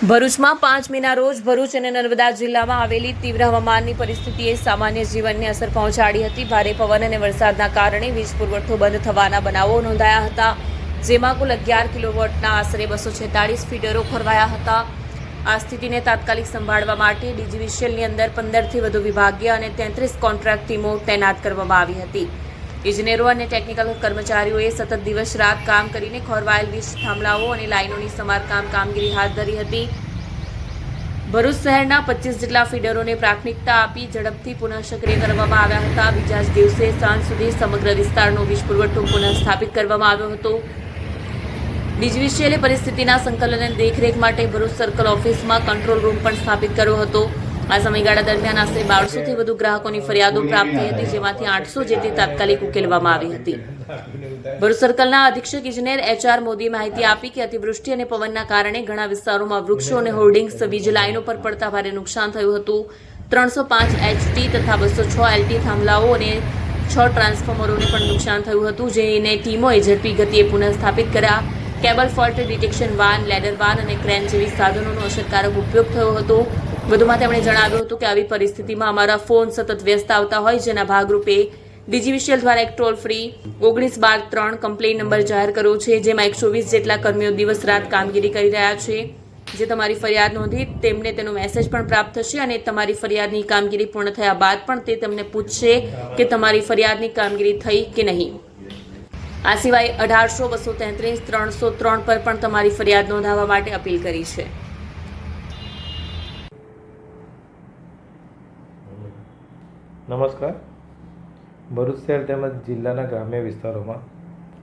ભરૂચમાં પાંચ મેના રોજ ભરૂચ અને નર્મદા જિલ્લામાં આવેલી તીવ્ર હવામાનની પરિસ્થિતિએ સામાન્ય જીવનને અસર પહોંચાડી હતી. ભારે પવન અને વરસાદના કારણે વીજ પુરવઠો બંધ થવાના બનાવો નોંધાયા હતા. જેમાં કુલ અગિયાર કિલોવોટના આશરે બસો છેતાળીસ ફીડરો ખોરવાયા હતા. આ સ્થિતિને તાત્કાલિક સંભાળવા માટે ડીજીવીસીએલની અંદર પંદરથી વધુ વિભાગીય અને તેત્રીસ કોન્ટ્રાક્ટ ટીમો તૈનાત કરવામાં આવી હતી. ઇજનેરો અને ટેકનિકલ કર્મચારીઓએ સતત દિવસ રાત કામ કરીને ખોરવાયેલ વીજ થાંભલાઓ અને લાઇનોની સમારકામ કામગીરી હાથ ધરી હતી. ભરૂચ શહેરના પચીસ જેટલા ફીડરોને પ્રાથમિકતા આપી ઝડપથી પુનઃ સક્રિય કરવામાં આવ્યા હતા. બીજા જ દિવસે સાંજ સુધી સમગ્ર વિસ્તારનો વીજ પુરવઠો પુનઃ સ્થાપિત કરવામાં આવ્યો હતો. ડીજીવીસીએલે પરિસ્થિતિના સંકલન અને દેખરેખ માટે ભરૂચ સર્કલ ઓફિસમાં કંટ્રોલ રૂમ પણ સ્થાપિત કર્યો હતો. આ સમયગાળા દરમિયાન આશરે બારસોથી વધુ ગ્રાહકોની ફરિયાદો પ્રાપ્ત થઈ હતી, જેમાંથી આઠસો જેટલી તાત્કાલિક ઉકેલવામાં આવી હતી. ભરૂચ સર્કલના અધિક્ષક ઇજનેર એચ આર મોદીએ માહિતી આપી કે અતિવૃષ્ટિ અને પવનના કારણે ઘણા વિસ્તારોમાં વૃક્ષો અને હોર્ડિંગ્સ, વીજ લાઇનો પર પડતા ભારે નુકસાન થયું હતું. ત્રણસો પાંચ એચટી તથા બસો છ એલટી થાંભલાઓ અને છ ટ્રાન્સફોર્મરોને પણ નુકસાન થયું હતું જેને ટીમોએ ઝડપી ગતિએ પુનઃસ્થાપિત કર્યા. Cable fault detection van, ladder van અને ક્રેન જેવી સાધનોનો અસરકારક ઉપયોગ થયો હતો. વધુમાં તેમણે જણાવ્યું હતું કે આવી પરિસ્થિતિમાં અમારા ફોન સતત વ્યસ્ત આવતા હોય, જેના ભાગરૂપે ડીજીવીસીએલ દ્વારા એક ટોલ ફ્રી ઓગણીસ બાર ત્રણ કમ્પ્લેન નંબર જાહેર કર્યો છે, જેમાં એકસો વીસ જેટલા કર્મીઓ દિવસ રાત કામગીરી કરી રહ્યા છે. જે તમારી ફરિયાદ નોંધી તેમને તેનો મેસેજ પણ પ્રાપ્ત થશે અને તમારી ફરિયાદની કામગીરી પૂર્ણ થયા બાદ પણ તે તમને પૂછશે કે તમારી ફરિયાદની કામગીરી થઈ કે નહીં. આ સિવાય અઢારસો બસો તેત્રીસ ત્રણસો ત્રણ પર પણ તમારી ફરિયાદ નોંધાવવા માટે અપીલ કરી છે. નમસ્કાર. ભરૂચ શહેર તેમજ જિલ્લાના ગ્રામ્ય વિસ્તારોમાં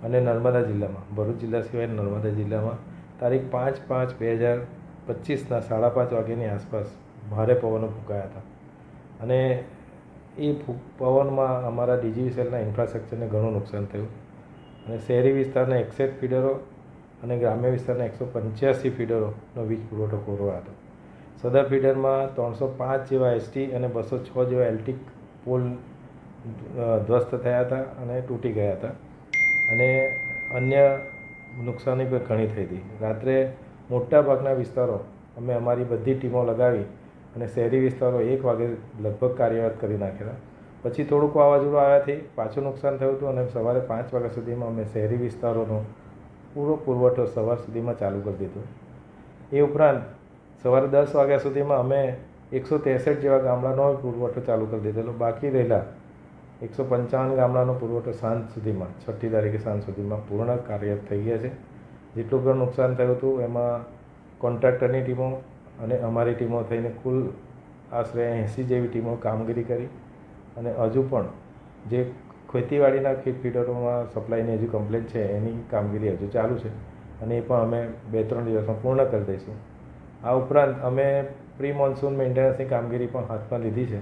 અને નર્મદા જિલ્લામાં. ભરૂચ જિલ્લા સિવાય નર્મદા જિલ્લામાં તારીખ પાંચ પાંચ બે હજાર પચીસના સાડા પાંચ વાગ્યાની આસપાસ ભારે પવનો ફૂંકાયા હતા. અને એ પવનમાં અમારા ડીજીવીસીએલના ઇન્ફ્રાસ્ટ્રક્ચરને ઘણું નુકસાન થયું. અને શહેરી વિસ્તારના એકસઠ ફીડરો અને ગ્રામ્ય વિસ્તારના એકસો પંચ્યાસી ફીડરોનો વીજ પુરવઠો કોરવા હતો. સદર ફીડરમાં ત્રણસો પાંચ જેવા એસટી અને બસો છ જેવા એલટી પોલ ધ્વસ્ત થયા હતા અને તૂટી ગયા હતા. અને અન્ય નુકસાની પણ ઘણી થઈ હતી. રાત્રે મોટાભાગના વિસ્તારો અમે અમારી બધી ટીમો લગાવી અને શહેરી વિસ્તારો એક વાગે લગભગ કાર્યરત કરી નાખેલા. પછી થોડુંક વાવાઝોડું આવ્યાથી પાછું નુકસાન થયું હતું અને સવારે પાંચ વાગ્યા સુધીમાં અમે શહેરી વિસ્તારોનો પૂરો પુરવઠો સવાર સુધીમાં ચાલુ કરી દીધો. એ ઉપરાંત સવારે દસ વાગ્યા સુધીમાં અમે એકસો ત્રેસઠ જેવા ગામડાનો પુરવઠો ચાલુ કરી દીધેલો. બાકી રહેલા એકસો પંચાવન ગામડાનો પુરવઠો સાંજ સુધીમાં, છઠ્ઠી તારીખે સાંજ સુધીમાં પૂર્ણ કાર્યરત થઈ ગયા છે. જેટલું પણ નુકસાન થયું હતું, એમાં કોન્ટ્રાક્ટરની ટીમો અને અમારી ટીમો થઈને કુલ આશરે એંસી જેવી ટીમો કામગીરી કરી અને હજુ પણ જે ખેતીવાડીના ફીડ ફીડરોમાં સપ્લાયની હજુ કમ્પ્લેન છે, એની કામગીરી હજુ ચાલુ છે અને એ પણ અમે બે ત્રણ દિવસમાં પૂર્ણ કરી દઈશું. આ ઉપરાંત અમે પ્રી મોન્સૂન મેન્ટેનન્સની કામગીરી પણ હાથમાં લીધી છે.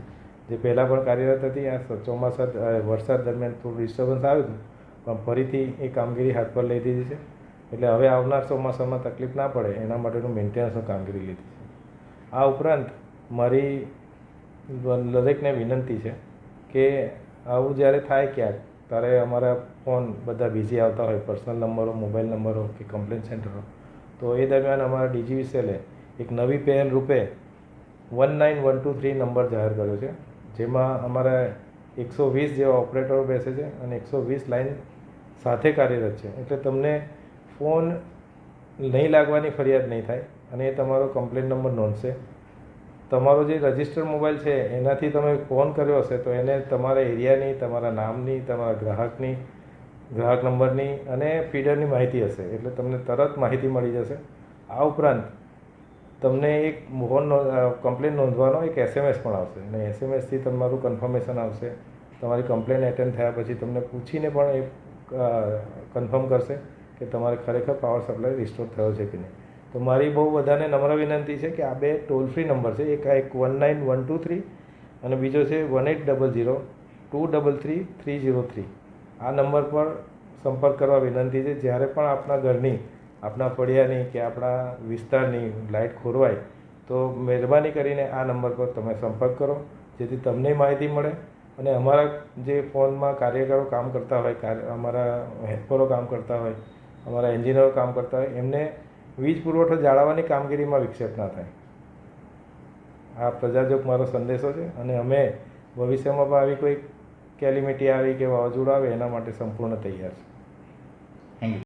જે પહેલાં પણ કાર્યરત હતી, આ ચોમાસા વરસાદ દરમિયાન થોડું ડિસ્ટર્બન્સ આવ્યું હતું, પણ ફરીથી એ કામગીરી હાથ પર લઈ દીધી છે. એટલે હવે આવનાર ચોમાસામાં તકલીફ ના પડે, એના માટેનું મેન્ટેનન્સની કામગીરી લીધી છે. આ ઉપરાંત મારી દરેકને વિનંતી છે કે આવું જ્યારે થાય ક્યાંક, ત્યારે અમારા ફોન બધા બિઝી આવતા હોય પર્સનલ નંબરો મોબાઈલ નંબરો કે કમ્પ્લેન સેન્ટરો તો એ દરમિયાન અમારા ડીજીવીસીએલે એક નવી પહેલ રૂપે one nine one two three number જાહેર કર્યો છે જેમાં અમારા એકસો વીસ જેવા ઓપરેટરો બેસે છે અને એકસો વીસ લાઇન સાથે કાર્યરત છે એટલે તમને ફોન નહીં લાગવાની ફરિયાદ નહીં થાય અને એ તમારો કમ્પ્લેન નંબર નોંધશે તમારો જે રજિસ્ટર મોબાઈલ છે એનાથી તમે ફોન કર્યો હશે તો એને તમારા એરિયાની તમારા નામની તમારા ગ્રાહકની ગ્રાહક નંબરની અને ફીડરની માહિતી હશે એટલે તમને તરત માહિતી મળી જશે આ ઉપરાંત તમને એક મોહન કમ્પ્લેન નોંધવાનો એક એસએમએસ પણ આવશે. અને એસએમએસથી તમારું કન્ફર્મેશન આવશે. તમારી કમ્પ્લેન એટેન્ડ થયા પછી તમને પૂછીને પણ એ કન્ફર્મ કરશે કે તમારે ખરેખર પાવર સપ્લાય રિસ્ટોર થયો છે કે નહીં. તો મારી બહુ બધાને નમ્ર વિનંતી છે કે આ બે ટોલ ફ્રી નંબર છે. એક આ એક one nine one two three અને બીજો છે one eight double zero two double three three zero three આ નંબર પર સંપર્ક કરવા વિનંતી છે. જ્યારે પણ આપના ઘરની આપણા ફળિયાની કે આપણા વિસ્તારની લાઇટ ખોરવાય, તો મહેરબાની કરીને આ નંબર પર તમે સંપર્ક કરો, જેથી તમને માહિતી મળે. અને અમારા જે ફોનમાં કાર્યકરો કામ કરતા હોય અમારા હેલ્પરો કામ કરતા હોય, અમારા એન્જિનિયરો કામ કરતા હોય, એમને વીજ પુરવઠો જાળવવાની કામગીરીમાં વિક્ષેપ ના થાય. આ પ્રજાજોગ મારો સંદેશો છે અને અમે ભવિષ્યમાં પણ આવી કોઈ કેલિમિટી આવી કે વાવાઝોડું આવે, એના માટે સંપૂર્ણ તૈયાર છે. Thank you